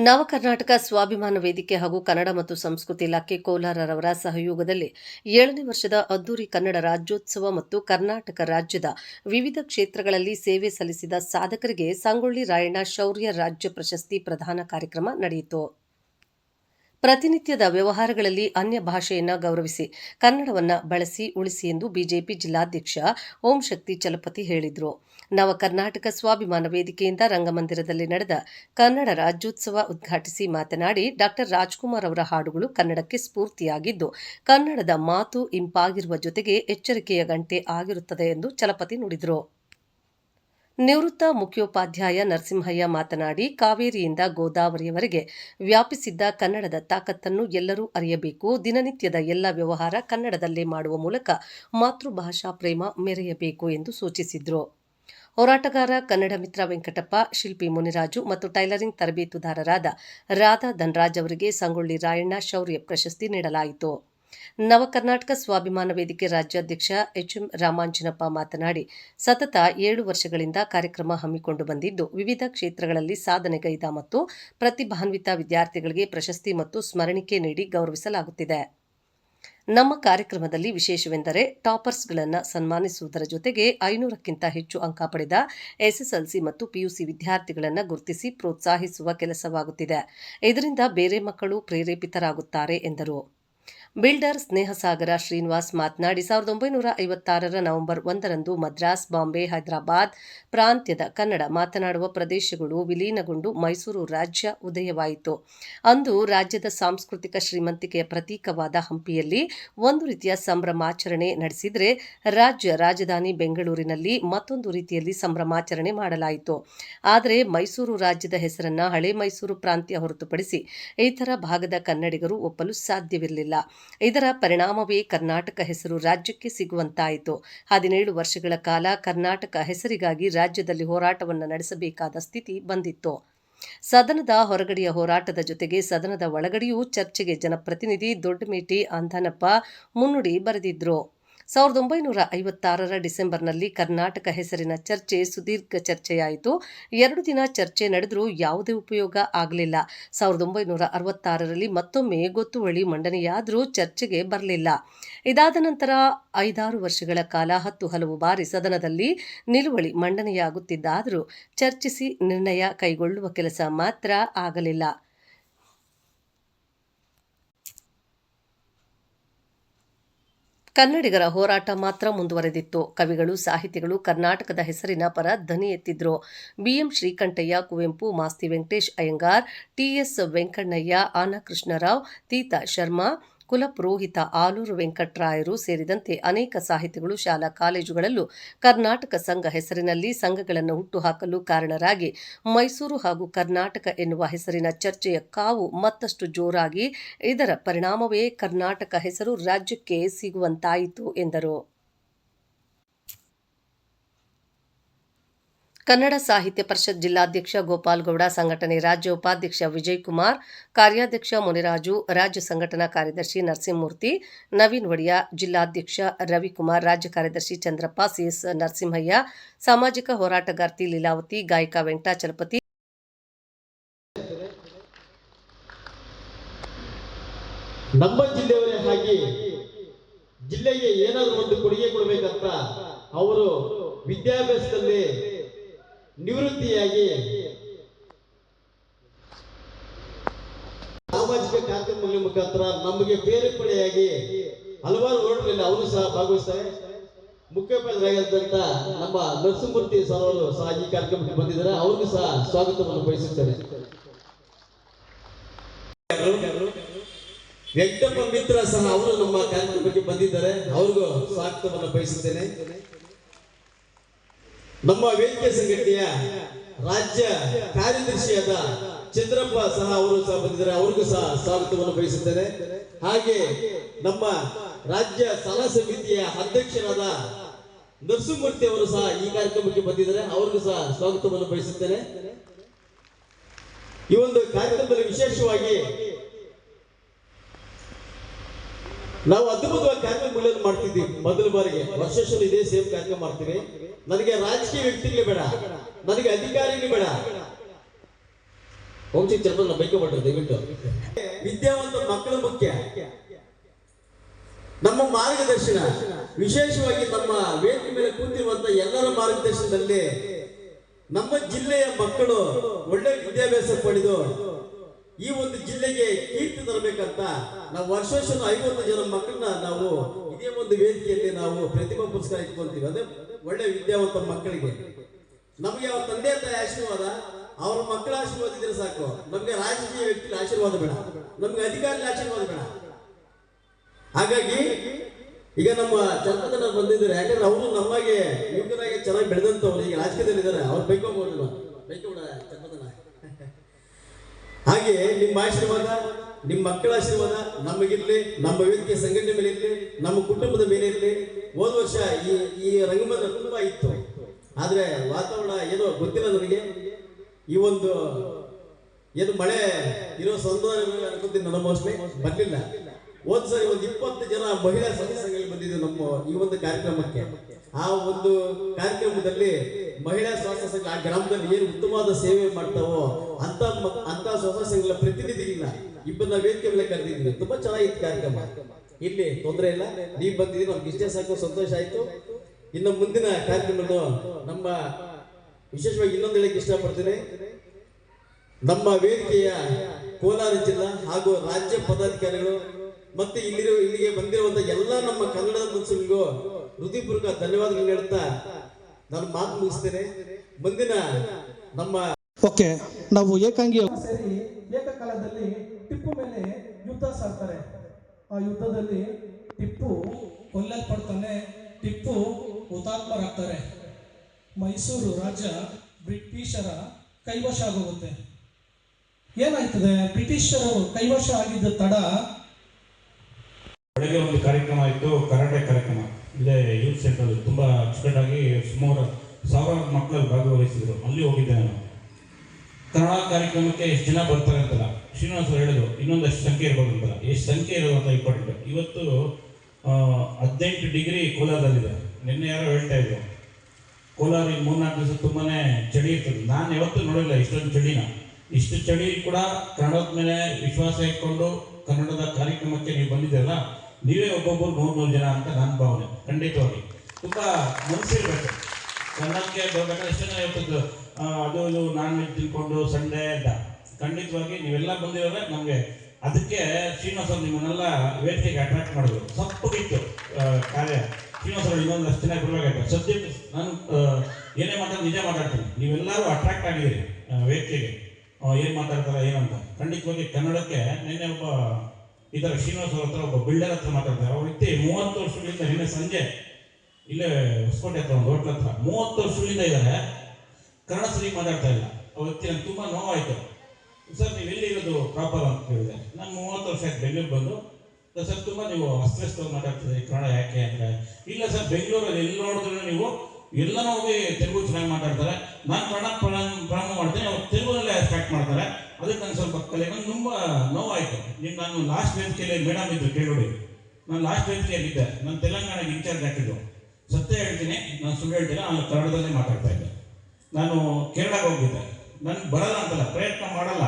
ನವ ಕರ್ನಾಟಕ ಸ್ವಾಭಿಮಾನ ವೇದಿಕೆ ಹಾಗೂ ಕನ್ನಡ ಮತ್ತು ಸಂಸ್ಕೃತಿ ಇಲಾಖೆ ಕೋಲಾರರವರ ಸಹಯೋಗದಲ್ಲಿ ಏಳನೇ ವರ್ಷದ ಅದ್ದೂರಿ ಕನ್ನಡ ರಾಜ್ಯೋತ್ಸವ ಮತ್ತು ಕರ್ನಾಟಕ ರಾಜ್ಯದ ವಿವಿಧ ಕ್ಷೇತ್ರಗಳಲ್ಲಿ ಸೇವೆ ಸಲ್ಲಿಸಿದ ಸಾಧಕರಿಗೆ ಸಂಗೊಳ್ಳಿ ರಾಯಣ್ಣ ಶೌರ್ಯ ರಾಜ್ಯ ಪ್ರಶಸ್ತಿ ಪ್ರದಾನ ಕಾರ್ಯಕ್ರಮ ನಡೆಯಿತು. ಪ್ರತಿನಿತ್ಯದ ವ್ಯವಹಾರಗಳಲ್ಲಿ ಅನ್ಯ ಭಾಷೆಯನ್ನು ಗೌರವಿಸಿ, ಕನ್ನಡವನ್ನು ಬಳಸಿ, ಉಳಿಸಿ ಎಂದು ಬಿಜೆಪಿ ಜಿಲ್ಲಾಧ್ಯಕ್ಷ ಓಂ ಶಕ್ತಿ ಚಲಪತಿ ಹೇಳಿದರು. ನವ ಕರ್ನಾಟಕ ಸ್ವಾಭಿಮಾನ ವೇದಿಕೆಯಿಂದ ರಂಗಮಂದಿರದಲ್ಲಿ ನಡೆದ ಕನ್ನಡ ರಾಜ್ಯೋತ್ಸವ ಉದ್ಘಾಟಿಸಿ ಮಾತನಾಡಿ ಡಾಕ್ಟರ್ ರಾಜ್ಕುಮಾರ್ ಅವರ ಹಾಡುಗಳು ಕನ್ನಡಕ್ಕೆ ಸ್ಫೂರ್ತಿಯಾಗಿದ್ದು, ಕನ್ನಡದ ಮಾತು ಇಂಪಾಗಿರುವ ಜೊತೆಗೆ ಎಚ್ಚರಿಕೆಯ ಗಂಟೆ ಆಗಿರುತ್ತದೆ ಎಂದು ಚಲಪತಿ ನುಡಿದರು. ನಿವೃತ್ತ ಮುಖ್ಯೋಪಾಧ್ಯಾಯ ನರಸಿಂಹಯ್ಯ ಮಾತನಾಡಿ, ಕಾವೇರಿಯಿಂದ ಗೋದಾವರಿಯವರೆಗೆ ವ್ಯಾಪಿಸಿದ್ದ ಕನ್ನಡದ ತಾಕತ್ತನ್ನು ಎಲ್ಲರೂ ಅರಿಯಬೇಕು. ದಿನನಿತ್ಯದ ಎಲ್ಲ ವ್ಯವಹಾರ ಕನ್ನಡದಲ್ಲೇ ಮಾಡುವ ಮೂಲಕ ಮಾತೃಭಾಷಾ ಪ್ರೇಮ ಮೆರೆಯಬೇಕು ಎಂದು ಸೂಚಿಸಿದರು. ಹೋರಾಟಗಾರ ಕನ್ನಡ ಮಿತ್ರ ವೆಂಕಟಪ್ಪ, ಶಿಲ್ಪಿ ಮುನಿರಾಜು ಮತ್ತು ಟೈಲರಿಂಗ್ ತರಬೇತುದಾರರಾದ ರಾಧಾ ಧನರಾಜ್ ಅವರಿಗೆ ಸಂಗೊಳ್ಳಿ ರಾಯಣ್ಣ ಶೌರ್ಯ ಪ್ರಶಸ್ತಿ ನೀಡಲಾಯಿತು. ನವ ಕರ್ನಾಟಕ ಸ್ವಾಭಿಮಾನ ವೇದಿಕೆ ರಾಜ್ಯಾಧ್ಯಕ್ಷ ಎಚ್ಎಂ ರಾಮಾಂಜನಪ್ಪ ಮಾತನಾಡಿ, ಸತತ ಏಳು ವರ್ಷಗಳಿಂದ ಕಾರ್ಯಕ್ರಮ ಹಮ್ಮಿಕೊಂಡು ಬಂದಿದ್ದು, ವಿವಿಧ ಕ್ಷೇತ್ರಗಳಲ್ಲಿ ಸಾಧನೆಗೈದ ಮತ್ತು ಪ್ರತಿಭಾನ್ವಿತ ವಿದ್ಯಾರ್ಥಿಗಳಿಗೆ ಪ್ರಶಸ್ತಿ ಮತ್ತು ಸ್ಮರಣಿಕೆ ನೀಡಿ ಗೌರವಿಸಲಾಗುತ್ತಿದೆ. ನಮ್ಮ ಕಾರ್ಯಕ್ರಮದಲ್ಲಿ ವಿಶೇಷವೆಂದರೆ ಟಾಪರ್ಸ್ಗಳನ್ನು ಸನ್ಮಾನಿಸುವುದರ ಜೊತೆಗೆ ಐನೂರಕ್ಕಿಂತ ಹೆಚ್ಚು ಅಂಕ ಪಡೆದ ಎಸ್ಎಸ್ಎಲ್ಸಿ ಮತ್ತು ಪಿಯುಸಿ ವಿದ್ಯಾರ್ಥಿಗಳನ್ನು ಗುರುತಿಸಿ ಪ್ರೋತ್ಸಾಹಿಸುವ ಕೆಲಸವಾಗುತ್ತಿದೆ. ಇದರಿಂದ ಬೇರೆ ಮಕ್ಕಳು ಪ್ರೇರೇಪಿತರಾಗುತ್ತಾರೆ ಎಂದರು. ಬಿಲ್ಡರ್ ಸ್ನೇಹಸಾಗರ ಶ್ರೀನಿವಾಸ್ ಮಾತನಾಡಿ, ಸಾವಿರದ ಒಂಬೈನೂರ ಐವತ್ತಾರರ ನವೆಂಬರ್ ಒಂದರಂದು ಮದ್ರಾಸ್, ಬಾಂಬೆ, ಹೈದರಾಬಾದ್ ಪ್ರಾಂತ್ಯದ ಕನ್ನಡ ಮಾತನಾಡುವ ಪ್ರದೇಶಗಳು ವಿಲೀನಗೊಂಡು ಮೈಸೂರು ರಾಜ್ಯ ಉದಯವಾಯಿತು. ಅಂದು ರಾಜ್ಯದ ಸಾಂಸ್ಕೃತಿಕ ಶ್ರೀಮಂತಿಕೆಯ ಪ್ರತೀಕವಾದ ಹಂಪಿಯಲ್ಲಿ ಒಂದು ರೀತಿಯ ಸಂಭ್ರಮಾಚರಣೆ ನಡೆಸಿದರೆ ರಾಜ್ಯ ರಾಜಧಾನಿ ಬೆಂಗಳೂರಿನಲ್ಲಿ ಮತ್ತೊಂದು ರೀತಿಯಲ್ಲಿ ಸಂಭ್ರಮಾಚರಣೆ ಮಾಡಲಾಯಿತು. ಆದರೆ ಮೈಸೂರು ರಾಜ್ಯದ ಹೆಸರನ್ನ ಹಳೆ ಮೈಸೂರು ಪ್ರಾಂತ್ಯ ಹೊರತುಪಡಿಸಿ ಇತರ ಭಾಗದ ಕನ್ನಡಿಗರು ಒಪ್ಪಲು ಸಾಧ್ಯವಿರಲಿಲ್ಲ. ಇದರ ಪರಿಣಾಮವೇ ಕರ್ನಾಟಕ ಹೆಸರು ರಾಜ್ಯಕ್ಕೆ ಸಿಗುವಂತಾಯಿತು. ಹದಿನೇಳು ವರ್ಷಗಳ ಕಾಲ ಕರ್ನಾಟಕ ಹೆಸರಿಗಾಗಿ ರಾಜ್ಯದಲ್ಲಿ ಹೋರಾಟವನ್ನು ನಡೆಸಬೇಕಾದ ಸ್ಥಿತಿ ಬಂದಿತ್ತು. ಸದನದ ಹೊರಗಡೆಯ ಹೋರಾಟದ ಜೊತೆಗೆ ಸದನದ ಒಳಗಡೆಯೂ ಚರ್ಚೆಗೆ ಜನಪ್ರತಿನಿಧಿ ದೊಡ್ಡಮೇಟಿ ಅಂಧನಪ್ಪ ಮುನ್ನುಡಿ ಬರೆದಿದ್ರು. ಸಾವಿರದ ಒಂಬೈನೂರ ಐವತ್ತಾರರ ಡಿಸೆಂಬರ್ನಲ್ಲಿ ಕರ್ನಾಟಕ ಹೆಸರಿನ ಚರ್ಚೆ ಸುದೀರ್ಘ ಚರ್ಚೆಯಾಯಿತು. ಎರಡು ದಿನ ಚರ್ಚೆ ನಡೆದರೂ ಯಾವುದೇ ಉಪಯೋಗ ಆಗಲಿಲ್ಲ. ಸಾವಿರದ ಒಂಬೈನೂರ ಅರವತ್ತಾರರಲ್ಲಿ ಮತ್ತೊಮ್ಮೆ ಗೊತ್ತುವಳಿ ಮಂಡನೆಯಾದರೂ ಚರ್ಚೆಗೆ ಬರಲಿಲ್ಲ. ಇದಾದ ನಂತರ ಐದಾರು ವರ್ಷಗಳ ಕಾಲ ಹತ್ತು ಹಲವು ಬಾರಿ ಸದನದಲ್ಲಿ ನಿಲುವಳಿ ಮಂಡನೆಯಾಗುತ್ತಿದ್ದಾದರೂ ಚರ್ಚಿಸಿ ನಿರ್ಣಯ ಕೈಗೊಳ್ಳುವ ಕೆಲಸ ಮಾತ್ರ ಆಗಲಿಲ್ಲ. ಕನ್ನಡಿಗರ ಹೋರಾಟ ಮಾತ್ರ ಮುಂದುವರೆದಿತ್ತು. ಕವಿಗಳು, ಸಾಹಿತಿಗಳು ಕರ್ನಾಟಕದ ಹೆಸರಿನ ಪರ ಧ್ವನಿ ಎತ್ತಿದ್ರು. ಬಿಎಂ ಶ್ರೀಕಂಠಯ್ಯ, ಕುವೆಂಪು, ಮಾಸ್ತಿ ವೆಂಕಟೇಶ್, ಅಯ್ಯಂಗಾರ್ ಟಿಎಸ್ ವೆಂಕಣ್ಣಯ್ಯ, ಆನಕೃಷ್ಣರಾವ್, ತೀತಾ ಶರ್ಮಾ ಕುಲಪುರೋಹಿತ ಆಲೂರು ವೆಂಕಟರಾಯರು ಸೇರಿದಂತೆ ಅನೇಕ ಸಾಹಿತಿಗಳು ಶಾಲಾ ಕಾಲೇಜುಗಳಲ್ಲೂ ಕರ್ನಾಟಕ ಸಂಘ ಹೆಸರಿನಲ್ಲಿ ಸಂಘಗಳನ್ನು ಹುಟ್ಟುಹಾಕಲು ಕಾರಣರಾಗಿ ಮೈಸೂರು ಹಾಗೂ ಕರ್ನಾಟಕ ಎನ್ನುವ ಹೆಸರಿನ ಚರ್ಚೆಯ ಕಾವು ಮತ್ತಷ್ಟು ಜೋರಾಗಿ ಇದರ ಪರಿಣಾಮವೇ ಕರ್ನಾಟಕ ಹೆಸರು ರಾಜ್ಯಕ್ಕೆ ಸಿಗುವಂತಾಯಿತು ಎಂದರು. ಕನ್ನಡ ಸಾಹಿತ್ಯ ಪರಿಷತ್ ಜಿಲ್ಲಾಧ್ಯಕ್ಷ ಗೋಪಾಲ್ಗೌಡ, ಸಂಘಟನೆ ರಾಜ್ಯ ಉಪಾಧ್ಯಕ್ಷ ವಿಜಯಕುಮಾರ್, ಕಾರ್ಯಾಧ್ಯಕ್ಷ ಮುನಿರಾಜು, ರಾಜ್ಯ ಸಂಘಟನಾ ಕಾರ್ಯದರ್ಶಿ ನರಸಿಂಹಮೂರ್ತಿ, ನವೀನ್ ಒಡೆಯ, ಜಿಲ್ಲಾಧ್ಯಕ್ಷ ರವಿಕುಮಾರ್, ರಾಜ್ಯ ಕಾರ್ಯದರ್ಶಿ ಚಂದ್ರಪ್ಪ, ಸಿಎಸ್ ನರಸಿಂಹಯ್ಯ, ಸಾಮಾಜಿಕ ಹೋರಾಟಗಾರ್ತಿ ಲೀಲಾವತಿ, ಗಾಯಕ ವೆಂಕಟಾಚಲಪತಿ. ನಮ್ಮ ಜಿಲ್ಲೆಯವರೇ ಹಾಗೆ ಜಿಲ್ಲೆಗೆ ಏನಾದರೂ ಒಂದು ಕೊಡುಗೆ ಕೊಡಬೇಕಂತ ಅವರು ವಿದ್ಯಾಭ್ಯಾಸದಲ್ಲಿ ನಿವೃತ್ತಿಯಾಗಿ ಸಾಮಾಜಿಕ ಕಾರ್ಯಕ್ರಮಗಳ ಮುಖಾಂತರ ನಮಗೆ ಬೇರೆ ಪಡೆಯಾಗಿ ಹಲವಾರು ಹೋರಾಟಗಳಲ್ಲಿ ಅವರು ಸಹ ಭಾಗವಹಿಸ್ತಾರೆ. ಮುಖ್ಯೋಪಾಧ್ಯಾಯರಾದಂತ ನಮ್ಮ ನರಸಿಂಹಮೂರ್ತಿ ಸರ್ ಅವರು ಸಹ ಈ ಕಾರ್ಯಕ್ರಮಕ್ಕೆ ಬಂದಿದ್ದಾರೆ. ಅವ್ರಿಗೂ ಸಹ ಸ್ವಾಗತವನ್ನು ಬಯಸುತ್ತೇನೆ. ವೆಂಕಟಪ್ಪ ಮಿತ್ರ ಸಹ ಅವರು ನಮ್ಮ ಕಾರ್ಯಕ್ರಮಕ್ಕೆ ಬಂದಿದ್ದಾರೆ. ಅವ್ರಿಗೂ ಸ್ವಾಗತವನ್ನು ಬಯಸುತ್ತೇನೆ. ನಮ್ಮ ವೇದಿಕೆ ಸಂಘಟನೆಯ ರಾಜ್ಯ ಕಾರ್ಯದರ್ಶಿಯಾದ ಚಂದ್ರಪ್ಪ ಸಹ ಅವರು ಸಹ ಬಂದಿದ್ದಾರೆ. ಅವ್ರಿಗೂ ಸಹ ಸ್ವಾಗತವನ್ನು ಬಯಸುತ್ತೇನೆ ಹಾಗೆ ನಮ್ಮ ರಾಜ್ಯ ಸಲಹಾ ಸಮಿತಿಯ ಅಧ್ಯಕ್ಷರಾದ ನರಸಿಂಹಮೂರ್ತಿ ಅವರು ಸಹ ಈ ಕಾರ್ಯಕ್ರಮಕ್ಕೆ ಬಂದಿದ್ದಾರೆ. ಅವ್ರಿಗೂ ಸಹ ಸ್ವಾಗತವನ್ನು ಬಯಸುತ್ತೇನೆ ಈ ಒಂದು ಕಾರ್ಯಕ್ರಮದಲ್ಲಿ ವಿಶೇಷವಾಗಿ ನಾವು ಅದ್ಭುತವಾಗಿ ಕಾರ್ಯಕ್ರಮಗಳನ್ನು ಮಾಡ್ತಿದ್ದೀವಿ. ಮೊದಲ ಬಾರಿಗೆ ವರ್ಷ ಇದೇ ಸೇಮ್ ಕಾರ್ಯಕ್ರಮ ಮಾಡ್ತೀವಿ. ನನಗೆ ರಾಜಕೀಯ ವ್ಯಕ್ತಿಗಳು ಬೇಡ. ನನಗೆ ಅಧಿಕಾರಿಗಳು ಬೇಡ. ವಂಶಿಕ ಜನಪದ ಮಾಡ್ರಿ ದಯವಿಟ್ಟು. ವಿದ್ಯಾವಂತ ಮಕ್ಕಳು ಮುಖ್ಯ. ನಮ್ಮ ಮಾರ್ಗದರ್ಶನ, ವಿಶೇಷವಾಗಿ ನಮ್ಮ ವೇದಿಕೆ ಮೇಲೆ ಕೂತಿರುವಂತ ಎಲ್ಲರ ಮಾರ್ಗದರ್ಶನದಲ್ಲಿ ನಮ್ಮ ಜಿಲ್ಲೆಯ ಮಕ್ಕಳು ಒಳ್ಳೆ ವಿದ್ಯಾಭ್ಯಾಸ ಪಡೆದು ಈ ಒಂದು ಜಿಲ್ಲೆಗೆ ಕೀರ್ತಿ ತರಬೇಕಂತ ನಾವು ವರ್ಷ ವರ್ಷ ಐವತ್ತು ಜನ ಮಕ್ಕಳನ್ನ ನಾವು ಇದೇ ಒಂದು ವೇದಿಕೆಯಲ್ಲಿ ನಾವು ಪ್ರತಿಭಾ ಪುರಸ್ಕಾರ ಇಟ್ಕೊಳ್ತೀವಿ ಅದೇ ಒಳ್ಳೆ ವಿದ್ಯಾವಂತ ಮಕ್ಕಳಿಗೆ. ನಮಗೆ ಅವ್ರ ತಂದೆ ತಾಯಿ ಆಶೀರ್ವಾದ, ಅವ್ರ ಮಕ್ಕಳ ಆಶೀರ್ವಾದ ಇದ್ರೆ ಸಾಕು. ನಮ್ಗೆ ರಾಜಕೀಯ ವ್ಯಕ್ತಿ ಆಶೀರ್ವಾದ ಬೇಡ. ನಮ್ಗೆ ಅಧಿಕಾರಿ ಆಶೀರ್ವಾದ ಬೇಡ. ಹಾಗಾಗಿ, ಈಗ ನಮ್ಮ ಜನಪದನ ಬಂದಿದ್ದಾರೆ. ಯಾಕಂದ್ರೆ ಅವರು ನಮಗೆ ಯುವಕರಾಗಿ ಚೆನ್ನಾಗಿ ಬೆಳೆದಂತವ್ರು ಈಗ ರಾಜಕೀಯದಲ್ಲಿ ಇದ್ದಾರೆ. ಅವ್ರು ಬೈಕೋಬಹುದು ಬೈಕೋಬೇಡ ಜನಪದನ ಹಾಗೆ ನಿಮ್ಮ ಆಶೀರ್ವಾದ ನಿಮ್ಮ ಮಕ್ಕಳ ಆಶೀರ್ವಾದ ನಮಗಿರ್ಲಿ, ನಮ್ಮ ವೇದಿಕೆ ಸಂಘಟನೆ ಮೇಲೆ ಇರಲಿ ನಮ್ಮ ಕುಟುಂಬದ ಮೇಲೆ ಇರಲಿ ಹೋದ ವರ್ಷ ಈ ಈ ರಂಗಮಂದಿರ ತುಂಬಾ ಇತ್ತು. ಆದ್ರೆ ವಾತಾವರಣ ಏನೋ ಗೊತ್ತಿಲ್ಲ ನನಗೆ. ಈ ಒಂದು ಏನು ಮಳೆ ಇರೋ ಸಂದರ್ಭ ಅನ್ಕೊಂತೀನಿ ನನ್ನ ಮೋಸ್ಟ್ಲಿ, ಬರ್ಲಿಲ್ಲ. ಹೋದ್ ಸರಿ ಒಂದು ಇಪ್ಪತ್ತು ಜನ ಮಹಿಳಾ ಸದಸ್ಯಗಳು ಬಂದಿದ್ದು ನಮ್ಮ ಈ ಒಂದು ಕಾರ್ಯಕ್ರಮಕ್ಕೆ. ಆ ಒಂದು ಕಾರ್ಯಕ್ರಮದಲ್ಲಿ ಮಹಿಳಾ ಸಂಘ ಆ ಗ್ರಾಮದಲ್ಲಿ ಏನು ಉತ್ತಮವಾದ ಸೇವೆ ಮಾಡ್ತಾವೋ ಅಂತ ಅಂತ ಸ್ವಾಸ್ಥ್ಯ ಸಂಘಗಳ ಪ್ರತಿನಿಧಿಗಳನ್ನ ಇಬ್ಬರನ್ನ ವೇದಿಕೆ ಮೇಲೆ ಕರೆದಿದ್ವಿ ತುಂಬಾ ಚೆನ್ನಾಗಿತ್ತು ಕಾರ್ಯಕ್ರಮ. ಇಲ್ಲಿ ತೊಂದರೆ ಇಲ್ಲ. ನೀವು ಬಂದಿದ್ದೀರಿ, ನಮ್ಗೆ ಇಷ್ಟೇ ಸಾಕು. ಸಂತೋಷ ಆಯ್ತು. ಇನ್ನು ಮುಂದಿನ ಕಾರ್ಯಕ್ರಮಗಳು ನಮ್ಮ ವಿಶೇಷವಾಗಿ ಇನ್ನೊಂದು ಹೇಳಕ್ಕೆ ಇಷ್ಟಪಡ್ತೀನಿ. ನಮ್ಮ ವೇದಿಕೆಯ ಕೋಲಾರ ಜಿಲ್ಲಾ ಹಾಗೂ ರಾಜ್ಯ ಪದಾಧಿಕಾರಿಗಳು ಮತ್ತೆ ಇಲ್ಲಿರೋ, ಇಲ್ಲಿಗೆ ಬಂದಿರುವಂತ ಎಲ್ಲ ನಮ್ಮ ಕನ್ನಡದ ಮನುಷ್ಯರಿಗೂ ಹೃದಯಪೂರ್ವಕ ಧನ್ಯವಾದಗಳು ಹೇಳ್ತಾ ನಾನು ಮಾತು ಮುಗಿಸ್ತೇನೆ. ಮುಂದಿನ ನಮ್ಮ ಓಕೆ ನಾವು ಏಕಾಂಗಿ ಸೇರಿ ಏಕಕಾಲದಲ್ಲಿ ಟಿಪ್ಪು ಮೇಲೆ ಯುದ್ಧ ಸಾರ್ತಾರೆ ಆ ಯುದ್ಧದಲ್ಲಿ ಟಿಪ್ಪು ಕೊಲ್ಲಲ್ಪಡ್ತಾನೆ. ಟಿಪ್ಪು ಹುತಾತ್ಮರಾಗ್ತಾರೆ. ಮೈಸೂರು ರಾಜ್ಯ ಬ್ರಿಟಿಷರ ಕೈವಶ ಆಗೋಗುತ್ತೆ. ಏನಾಯ್ತದೆ? ಬ್ರಿಟಿಷರು ಕೈವಶ ಆಗಿದ್ದ ತಡ ಬೆಳಗ್ಗೆ ಒಂದು ಕಾರ್ಯಕ್ರಮ ಇತ್ತು ಕರಾಟೆ ಕಾರ್ಯಕ್ರಮ. ಇಲ್ಲೇ ಯೂತ್ ಸೆಂಟರ್ ತುಂಬ ಅಚ್ಚುಕಟ್ಟಾಗಿ ಸುಮಾರು ಸಾವಿರಾರು ಮಕ್ಕಳು ಭಾಗವಹಿಸಿದರು. ಅಲ್ಲಿ ಹೋಗಿದ್ದೆ ನಾನು. ಕನ್ನಡ ಕಾರ್ಯಕ್ರಮಕ್ಕೆ ಎಷ್ಟು ಜನ ಬರ್ತಾರೆ ಅಂತಲ್ಲ, ಶ್ರೀನಿವಾಸ್ ಹೇಳಿದರು, ಇನ್ನೊಂದಷ್ಟು ಸಂಖ್ಯೆ ಇರ್ಬೋದು ಅಂತಲ್ಲ. ಎಷ್ಟು ಸಂಖ್ಯೆ ಇರೋದಂತ ಇಂಪಾರ್ಟೆಂಟ್ ಇವತ್ತು ಹದಿನೆಂಟು ಡಿಗ್ರಿ ಕೋಲಾರದಲ್ಲಿದೆ ನಿನ್ನೆ ಯಾರೋ ಹೇಳ್ತಾ ಇದ್ರು. ಕೋಲಾರ ಈಗ ಮೂರ್ನಾಲ್ಕು ದಿವಸ ತುಂಬಾನೇ ಚಳಿ ಇರ್ತದೆ. ನಾನು ಯಾವತ್ತೂ ನೋಡಿಲ್ಲ ಇಷ್ಟೊಂದು ಚಳಿನ. ಇಷ್ಟು ಚಳಿ ಕೂಡ ಕನ್ನಡದ ಮೇಲೆ ವಿಶ್ವಾಸ ಇಟ್ಕೊಂಡು ಕನ್ನಡದ ಕಾರ್ಯಕ್ರಮಕ್ಕೆ ನೀವು ಬಂದಿದ್ದೀರಲ್ಲ ನೀವೇ ಒಬ್ಬೊಬ್ಬರು ಮೂರು ನೂರು ಜನ ಅಂತ ನನ್ನ ಭಾವನೆ ಖಂಡಿತವಾಗಿ. ತುಂಬಾ ಮನಸ್ಸಿರ್ಬೇಕು. ಬರ್ಬೇಕಾದ್ರೆ ಎಷ್ಟು ಜನ ಆ, ಅದು ಇದು ನಾನ್ ವೆಜ್ ತಿನ್ಕೊಂಡು ಸಂಡೇ ಅಂತ. ಖಂಡಿತವಾಗಿ ನೀವೆಲ್ಲ ಬಂದಿರೋದ್ರೆ ನಮಗೆ ಅದಕ್ಕೆ ಶ್ರೀನಿವಾಸ ನಿಮ್ಮನ್ನೆಲ್ಲ ವೇದಿಕೆಗೆ ಅಟ್ರಾಕ್ಟ್ ಮಾಡಿದ್ರು. ಸಪ್ಪಗಿತ್ತು ಕಾರ್ಯ. ಶ್ರೀನಿವಾಸ ಇನ್ನೊಂದು ಅಷ್ಟು ಜನ ಬರಬೇಕಾಯ್ತು ಸಬ್ಜೆಕ್ಟ್ ನಾನು ಏನೇ ಮಾತಾಡ್ ನಿಜ ಮಾತಾಡ್ತೀನಿ. ನೀವೆಲ್ಲರೂ ಅಟ್ರಾಕ್ಟ್ ಆಗಿದ್ದೀರಿ ವೇದಿಕೆಗೆ. ಏನ್ ಮಾತಾಡ್ತಾರೆ ಏನಂತ ಖಂಡಿತವಾಗಿ ಕನ್ನಡಕ್ಕೆ ನಿನ್ನೆ ಒಬ್ಬ ಈ ಥರ ಶ್ರೀನಿವಾಸ್ ಅವ್ರ ಹತ್ರ ಒಬ್ಬ ಬಿಲ್ಡರ್ ಹತ್ರ ಮಾತಾಡ್ತಾರೆ. ಅವ್ರ ವ್ಯಕ್ತಿ ಮೂವತ್ತು ವರ್ಷಗಳಿಂದ ನಿನ್ನೆ ಸಂಜೆ ಇಲ್ಲೇ ಹೊಸಕೋಟೆ ಹತ್ರ ಒಂದು ಹೋಟ್ಲ್ ಹತ್ರ ಮೂವತ್ತು ವರ್ಷಗಳಿಂದ ಇದ್ದಾರೆ. ಕನ್ನಡ ಸರಿ ಮಾತಾಡ್ತಾ ಇಲ್ಲ. ಆ ವ್ಯಕ್ತಿ ನಂಗೆ ತುಂಬಾ ನೋವಾಯ್ತು. ಸರ್, ನೀವು ಎಲ್ಲಿ ಇರೋದು ಪ್ರಾಪರ್ ಅಂತ ಕೇಳಿದೆ. ನಾನು ಮೂವತ್ತು ವರ್ಷ ಆಯ್ತು ಬೆಂಗಳೂರು ಬಂದು. ಸರ್ ತುಂಬಾ ನೀವು ಅಸ್ತವ್ಯಸ್ತವಾಗಿ ಮಾತಾಡ್ತಿದ್ದೀರಿ. ಕನ್ನಡ ಯಾಕೆ ಅಂದರೆ, ಇಲ್ಲ ಸರ್, ಬೆಂಗಳೂರಲ್ಲಿ ಎಲ್ಲಿ ನೋಡಿದ್ರು ನೀವು ಎಲ್ಲನೂ ಹೋಗಿ ತೆಲುಗು ಚೆನ್ನಾಗಿ ಮಾತಾಡ್ತಾರೆ. ನಾನು ಕನ್ನಡ ಪ್ರಾರಂಭ ಮಾಡ್ತೀನಿ. ಅವ್ರು ತೆಲುಗುನಲ್ಲೇ ಸ್ಟಾರ್ಟ್ ಮಾಡ್ತಾರೆ. ಅದಕ್ಕೆ ನಾನು ಸ್ವಲ್ಪ ಕಲೆ ನಂಗೆ ತುಂಬ ನೋವಾಯಿತು. ನೀವು ನಾನು ಲಾಸ್ಟ್ ವೇದಿಕೆಯಲ್ಲಿ ಮೇಡಮ್ ಇದ್ದರು ಕೇಳೋಡಿ ನಾನು ಲಾಸ್ಟ್ ವೇದಿಕೆಯಲ್ಲಿದ್ದೆ ನಾನು ತೆಲಂಗಾಣಗೆ ಇನ್ಚಾರ್ಜ್ ಹಾಕಿದ್ದು ಸತ್ಯ ಹೇಳ್ತೀನಿ, ನಾನು ಸುಳ್ಳು ಹೇಳ್ತೀನಿ ನಾನು ಕನ್ನಡದಲ್ಲೇ ಮಾತಾಡ್ತಾ ಇದ್ದೆ. ನಾನು ಕೇರಳಕ್ಕೆ ಹೋಗಿದ್ದೆ ನನ್ಗೆ ಬರಲ್ಲ ಅಂತಲ್ಲ, ಪ್ರಯತ್ನ ಮಾಡಲ್ಲ.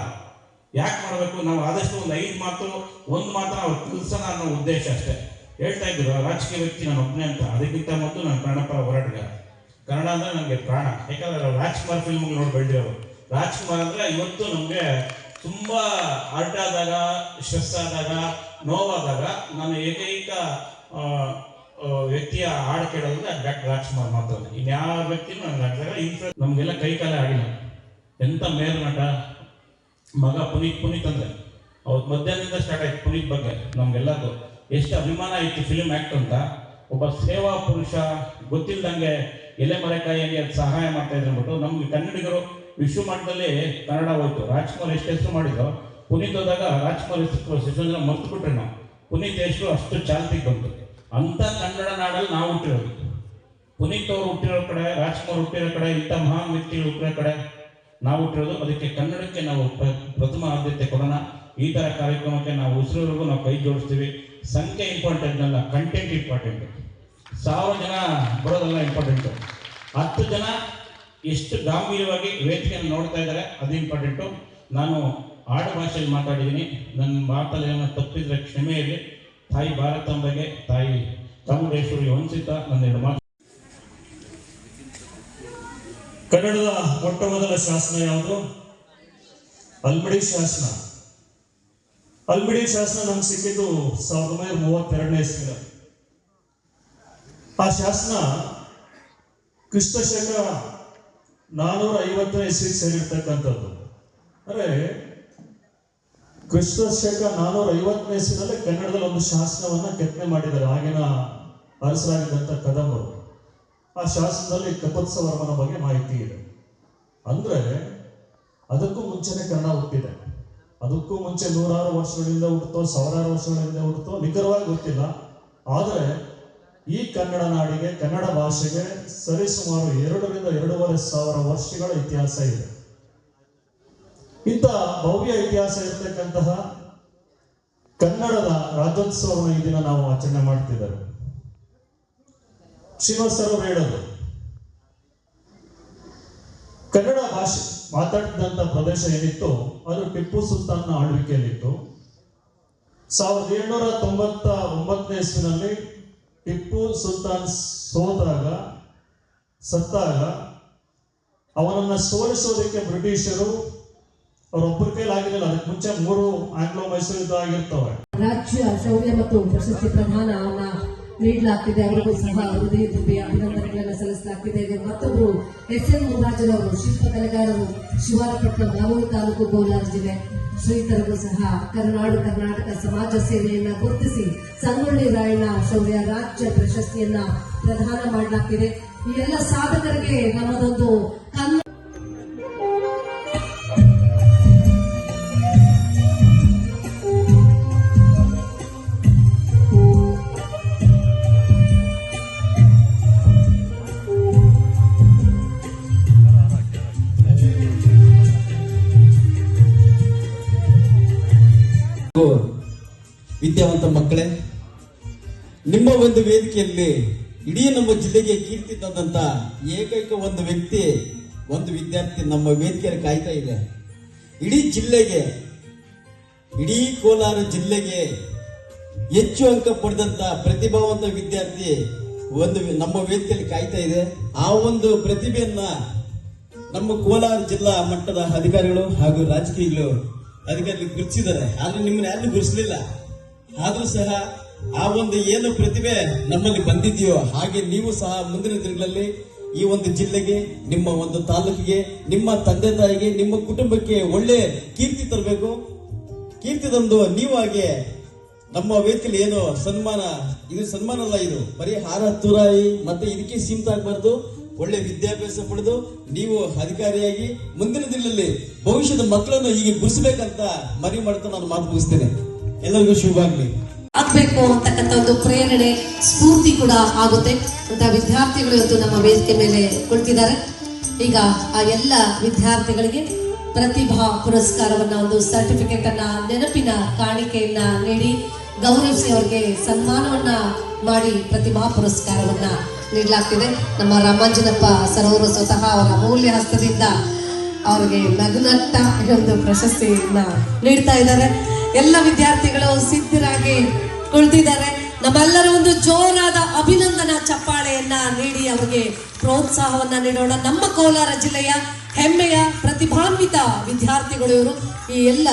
ಯಾಕೆ ಮಾಡಬೇಕು? ನಾವು ಆದಷ್ಟು ಒಂದು ಐದು ಮಾತು, ಒಂದು ಮಾತ್ರ ಅವ್ರು ತಿಳಿಸೋಣ ಅನ್ನೋ ಉದ್ದೇಶ ಅಷ್ಟೇ. ಹೇಳ್ತಾ ಇದ್ರು ರಾಜಕೀಯ ವ್ಯಕ್ತಿ ನಾನು ಒಬ್ಬನೇ ಅಂತ. ಅದಕ್ಕಿಂತ ಮೊದಲು ನಾನು ಕನ್ನಡ ಪರ ಹೋರಾಟಗಾರ. ಕನ್ನಡ ಅಂದರೆ ನನಗೆ ಪ್ರಾಣ. ಯಾಕಂದ್ರೆ ರಾಜ್ಕುಮಾರ್ ಫಿಲ್ಮ್ ನೋಡಿ ಬೆಳೆದಿರೋರು. ರಾಜ್ಕುಮಾರ್ ಅಂದ್ರೆ ಇವತ್ತು ನಮಗೆ ತುಂಬಾ ಹರ್ಟ್ ಆದಾಗ ಸ್ಟ್ರೆಸ್ ಆದಾಗ, ನೋವಾದಾಗ ನಾನು ಏಕೈಕ ವ್ಯಕ್ತಿಯ ಹಾಡು ಕೇಳೋದ್ರೆ ಡಾಕ್ಟರ್ ರಾಜ್ಕುಮಾರ್ ಮಾತ್ರ. ಇನ್ಯಾವ ವ್ಯಕ್ತಿನೂ ನನಗೆ ಹಾಕಿದಾಗ ಇನ್ಫ್ಲೂಯೆನ್ಸ್ ನಮಗೆಲ್ಲ ಕೈ ಕಾಲೇ ಆಗಿಲ್ಲ. ಎಂತ ಮೇಲ್ನಟ? ನಟ ಮಗ ಪುನೀತ್ ಪುನೀತ್ ಅಂದ್ರೆ. ಅವತ್ತು ಮಧ್ಯಾಹ್ನದಿಂದ ಸ್ಟಾರ್ಟ್ ಆಯ್ತು ಪುನೀತ್ ಬಗ್ಗೆ. ನಮ್ಗೆಲ್ಲದು ಎಷ್ಟು ಅಭಿಮಾನ ಇತ್ತು ಫಿಲ್ಮ್ ಆಕ್ಟ್ ಅಂತ. ಒಬ್ಬ ಸೇವಾ ಪುರುಷ, ಗೊತ್ತಿಲ್ದಂಗೆ ಎಲೆ ಮರೆಕಾಯಿಗೆ ಅದ್ ಸಹಾಯ ಮಾಡ್ತಾ ಇದ್ರು ಅಂದ್ಬಿಟ್ಟು ನಮ್ಗೆ ಕನ್ನಡಿಗರು ವಿಶ್ವ ಮಟ್ಟದಲ್ಲಿ ಕನ್ನಡ ಹೋಯ್ತು. ರಾಜ್ಕುಮಾರ್ ಎಷ್ಟು ಹೆಸರು ಮಾಡಿದ್ರು, ಪುನೀತ್ ಹೋದಾಗ ರಾಜ್ಕುಮಾರ್ ಹೆಸರು ಶಿಶುಂದ್ರ ಮರ್ತು ಬಿಟ್ರೆ ನಾವು. ಪುನೀತ್ ಹೆಸರು ಅಷ್ಟು ಚಾಲ್ತಿಗೆ ಬಂತು. ಅಂತ ಕನ್ನಡ ನಾಡಲ್ಲಿ ನಾವು ಹುಟ್ಟಿರೋದು. ಪುನೀತ್ ಅವರು ಹುಟ್ಟಿರೋ ಕಡೆ, ರಾಜ್ಕುಮಾರ್ ಹುಟ್ಟಿರೋ ಕಡೆ, ಇಂಥ ಮಹಾನ್ ವ್ಯಕ್ತಿಗಳು ಹುಟ್ಟಿರೋ ಕಡೆ ನಾವು ಹುಟ್ಟಿರೋದು. ಅದಕ್ಕೆ ಕನ್ನಡಕ್ಕೆ ನಾವು ಪ್ರಥಮ ಆದ್ಯತೆ ಕೊಡೋಣ. ಈ ಥರ ಕಾರ್ಯಕ್ರಮಕ್ಕೆ ನಾವು ಉಸಿರೋವರೆಗೂ ನಾವು ಕೈ ಜೋಡಿಸ್ತೀವಿ. ಸಂಖ್ಯೆ ಇಂಪಾರ್ಟೆಂಟ್ ಅಲ್ಲ ಕಂಟೆಂಟ್ ಇಂಪಾರ್ಟೆಂಟ್ ಸಾವಿರ ಜನ ಬರೋದಲ್ಲ ಇಂಪಾರ್ಟೆಂಟ್ ಹತ್ತು ಜನ ಎಷ್ಟು ಗಾಂಭೀರ್ಯವಾಗಿ ವೇದಿಕೆಯನ್ನು ನೋಡ್ತಾ ಇದ್ದಾರೆ, ಅದು ಇಂಪಾರ್ಟೆಂಟು ನಾನು ಆಡು ಭಾಷೆಯಲ್ಲಿ ಮಾತಾಡಿದ್ದೀನಿ. ನನ್ನ ಮಾತಲ್ಲಿ ಏನೋ ತಪ್ಪಿದ್ರೆ ಕ್ಷಮೆ ಇರಲಿ ತಾಯಿ ಭಾರತಾಂಬೆಗೆ, ತಾಯಿ ಚಾಮುಂಡೇಶ್ವರಿ ವಂಚಿತ ನನ್ನೆರಡು ಮಾತು. ಕನ್ನಡದ ಮೊಟ್ಟ ಮೊದಲ ಶಾಸನ ಯಾವುದು? ಅಲ್ಮಿಡಿ ಶಾಸನ. ಅಲ್ಮಿಡಿ ಶಾಸನ ನಮ್ಗೆ ಸಿಕ್ಕಿದ್ದು ಸಾವಿರದ ಒಂಬೈನೂರ ಮೂವತ್ತೆರಡನೇ ಇಸ್ವಿನ ಆ ಶಾಸನ ಕ್ರಿಸ್ತ ಶಕ ನಾನೂರ ಐವತ್ತನೇ ಇಸ್ವಿಗೆ ಸೇರಿರ್ತಕ್ಕಂಥದ್ದು. ಅಂದರೆ ಕ್ರಿಸ್ತ ಶಕ ನಾನೂರ ಐವತ್ತನೇ ಇಸ್ವಿನಲ್ಲಿ ಕನ್ನಡದಲ್ಲಿ ಒಂದು ಶಾಸನವನ್ನು ಕೆತ್ತನೆ ಮಾಡಿದ್ದಾರೆ. ಆಗಿನ ಅರಸರಾಗಿದ್ದಂಥ ಕದಂಬರು ಆ ಶಾಸನದಲ್ಲಿ ಕಪತ್ಸವರ್ಮನ ಬಗ್ಗೆ ಮಾಹಿತಿ ಇದೆ. ಅಂದ್ರೆ, ಅದಕ್ಕೂ ಮುಂಚೆನೆ ಕನ್ನಡ ಹುಟ್ಟಿದೆ. ಅದಕ್ಕೂ ಮುಂಚೆ ನೂರಾರು ವರ್ಷಗಳಿಂದ ಹುಟ್ಟುತ್ತೋ ಸಾವಿರಾರು ವರ್ಷಗಳಿಂದ ಹುಟ್ಟುತ್ತೋ ನಿಖರವಾಗಿ ಗೊತ್ತಿಲ್ಲ. ಆದರೆ ಈ ಕನ್ನಡ ನಾಡಿಗೆ, ಕನ್ನಡ ಭಾಷೆಗೆ ಸರಿಸುಮಾರು ಎರಡರಿಂದ ಎರಡೂವರೆ ಸಾವಿರ ವರ್ಷಗಳ ಇತಿಹಾಸ ಇದೆ. ಇಂಥ ಭವ್ಯ ಇತಿಹಾಸ ಇರತಕ್ಕಂತಹ ಕನ್ನಡದ ರಾಜ್ಯೋತ್ಸವವನ್ನು ಈ ದಿನ ನಾವು ಆಚರಣೆ ಮಾಡ್ತಿದ್ದೇವೆ. ಶ್ರೀನಿವಾಸರು ಸರ್ ಹೇಳೋದು ಕನ್ನಡ ಭಾಷೆ ಮಾತಾಡಿದಂತ ಪ್ರದೇಶ ಏನಿತ್ತು, ಅದು ಟಿಪ್ಪು ಸುಲ್ತಾನ್ನ ಆಳ್ವಿಕೆಯಲ್ಲಿತ್ತು. ಸಾವಿರದ ಏಳ್ನೂರ ತೊಂಬತ್ತ ಒಂಬತ್ತನೇ ಇಸ್ವಿನಲ್ಲಿ ಟಿಪ್ಪು ಸುಲ್ತಾನ್ ಸೋತಾಗ, ಸತ್ತಾಗ, ಅವನನ್ನ ಸೋಲಿಸೋದಕ್ಕೆ ಬ್ರಿಟಿಷರು ಅವರೊಬ್ಬರ ಕೈಲಾಗಿರಲಿಲ್ಲ. ಅದಕ್ಕೆ ಮುಂಚೆ ಮೂರು ಆಂಗ್ಲೋ ಮೈಸೂರು ಯುದ್ಧ ಆಗಿರ್ತವೆ. ರಾಜ್ಯ ಶೌರ್ಯ ಮತ್ತು ಪ್ರಶಸ್ತಿ ಪ್ರದಾನವನ್ನ ನೀಡಲಾಗ್ತಿದೆ. ಅವರಿಗೂ ಸಹ ಹೃದಯ ಅಭಿನಂದನೆಗಳನ್ನು ಸಲ್ಲಿಸಲಾಗ್ತಿದೆ. ಮತ್ತೊಬ್ಬರು ಎಸ್ ಎನ್ ಶಿಲ್ಪ ಕಲೆಗಾರರು ಶಿವಾರಪಟ್ಟಣ ದಾವೂರು ತಾಲೂಕು ಕೋಲಾರ ಜಿಲ್ಲೆ ಶ್ರೀತರಗೂ ಸಹ ಕರ್ನಾಡು ಕರ್ನಾಟಕ ಸಮಾಜ ಸೇವೆಯನ್ನ ಗುರುತಿಸಿ ಸಂಗೊಳ್ಳಿ ರಾಯಣ್ಣ ಶೌರ್ಯ ರಾಜ್ಯ ಪ್ರಶಸ್ತಿಯನ್ನ ಪ್ರದಾನ ಮಾಡಲಾಗ್ತಿದೆ. ಈ ಎಲ್ಲ ಸಾಧಕರಿಗೆ ನಮ್ಮದೊಂದು ವಿದ್ಯಾವಂತ ಮಕ್ಕಳೇ, ನಿಮ್ಮ ಒಂದು ವೇದಿಕೆಯಲ್ಲಿ ಇಡೀ ನಮ್ಮ ಜಿಲ್ಲೆಗೆ ಕೀರ್ತಿ ತಂದಂತ ಏಕೈಕ ಒಂದು ವ್ಯಕ್ತಿ, ಒಂದು ವಿದ್ಯಾರ್ಥಿ ನಮ್ಮ ವೇದಿಕೆಯಲ್ಲಿ ಕಾಯ್ತಾ ಇದೆ. ಇಡೀ ಜಿಲ್ಲೆಗೆ, ಇಡೀ ಕೋಲಾರ ಜಿಲ್ಲೆಗೆ ಹೆಚ್ಚು ಅಂಕ ಪಡೆದಂತ ಪ್ರತಿಭಾವಂತ ವಿದ್ಯಾರ್ಥಿ ಒಂದು ನಮ್ಮ ವೇದಿಕೆಯಲ್ಲಿ ಕಾಯ್ತಾ ಇದೆ. ಆ ಒಂದು ಪ್ರತಿಭೆಯನ್ನ ನಮ್ಮ ಕೋಲಾರ ಜಿಲ್ಲಾ ಮಟ್ಟದ ಅಧಿಕಾರಿಗಳು ಹಾಗೂ ರಾಜಕೀಯಗಳು ಅಧಿಕಾರಿಗಳು ಗುರುತಿಸಿದ್ದಾರೆ. ಆದ್ರೆ ನಿಮ್ಮನ್ನ ಯಾರು ಗುರುತಿಸಲಿಲ್ಲ ಆದ್ರೂ ಸಹ ಆ ಒಂದು ಏನು ಪ್ರತಿಭೆ ನಮ್ಮಲ್ಲಿ ಬಂದಿದೆಯೋ ಹಾಗೆ ನೀವು ಸಹ ಮುಂದಿನ ದಿನಗಳಲ್ಲಿ ಈ ಒಂದು ಜಿಲ್ಲೆಗೆ, ನಿಮ್ಮ ಒಂದು ತಾಲೂಕಿಗೆ, ನಿಮ್ಮ ತಂದೆ ತಾಯಿಗೆ, ನಿಮ್ಮ ಕುಟುಂಬಕ್ಕೆ ಒಳ್ಳೆ ಕೀರ್ತಿ ತರಬೇಕು. ಕೀರ್ತಿ ತಂದು ನೀವು ಹಾಗೆ ನಮ್ಮ ವೇದಿಕೆಯಲ್ಲಿ ಏನು ಸನ್ಮಾನ, ಇದು ಸನ್ಮಾನ ಅಲ್ಲ ಇದು. ಬರೀ ಹಾರ, ತುರಾಯಿ ಮತ್ತೆ ಇದಕ್ಕೆ ಸೀಮಿತ ಆಗಬಾರ್ದು. ಒಳ್ಳೆ ವಿದ್ಯಾಭ್ಯಾಸ ಪಡೆದು ನೀವು ಅಧಿಕಾರಿಯಾಗಿ ಮುಂದಿನ ದಿನದಲ್ಲಿ ಭವಿಷ್ಯದ ಮಕ್ಕಳನ್ನು ಹೀಗೆ ಗುರುಸಬೇಕಂತ ಮರಿ ಮಾಡ್ತಾ ನಾನು ಮಾತು ಮುಗಿಸ್ತೇನೆ. ಎಲ್ಲರಿಗೂ ಶುಭಾಗ್ಲಿ ಆಗ್ಬೇಕು ಅಂತಕ್ಕಂಥ ಒಂದು ಪ್ರೇರಣೆ, ಸ್ಫೂರ್ತಿ ಕೂಡ ಆಗುತ್ತೆ. ಅಂತ ವಿದ್ಯಾರ್ಥಿಗಳು ಇವತ್ತು ನಮ್ಮ ವೇದಿಕೆ ಮೇಲೆ ಕುಳಿತಿದ್ದಾರೆ. ಈಗ ಆ ಎಲ್ಲ ವಿದ್ಯಾರ್ಥಿಗಳಿಗೆ ಪ್ರತಿಭಾ ಪುರಸ್ಕಾರವನ್ನ, ಒಂದು ಸರ್ಟಿಫಿಕೇಟ್ ಅನ್ನ, ನೆನಪಿನ ಕಾಣಿಕೆಯನ್ನ ನೀಡಿ ಗೌರವಿಸಿ ಅವ್ರಿಗೆ ಸನ್ಮಾನವನ್ನ ಮಾಡಿ ಪ್ರತಿಭಾ ಪುರಸ್ಕಾರವನ್ನ ನೀಡಲಾಗ್ತಿದೆ. ನಮ್ಮ ರಾಮಾಂಜನಪ್ಪ ಸರೋವರು ಸ್ವತಃ ಅವರ ಅಮೂಲ್ಯ ಹಸ್ತದಿಂದ ಅವ್ರಿಗೆ ನಗುನಟ್ಟ ಒಂದು ಪ್ರಶಸ್ತಿಯನ್ನ ನೀಡ್ತಾ ಇದ್ದಾರೆ. ಎಲ್ಲ ವಿದ್ಯಾರ್ಥಿಗಳು ಸಿದ್ಧರಾಗಿ ಕುಳಿತಿದ್ದಾರೆ. ನಮ್ಮೆಲ್ಲರ ಒಂದು ಜೋರಾದ ಅಭಿನಂದನಾ ಚಪ್ಪಾಳೆಯನ್ನ ನೀಡಿ ಅವರಿಗೆ ಪ್ರೋತ್ಸಾಹವನ್ನ ನೀಡೋಣ. ನಮ್ಮ ಕೋಲಾರ ಜಿಲ್ಲೆಯ ಹೆಮ್ಮೆಯ, ಪ್ರತಿಭಾನ್ವಿತ ವಿದ್ಯಾರ್ಥಿಗಳು ಇವರು. ಈ ಎಲ್ಲ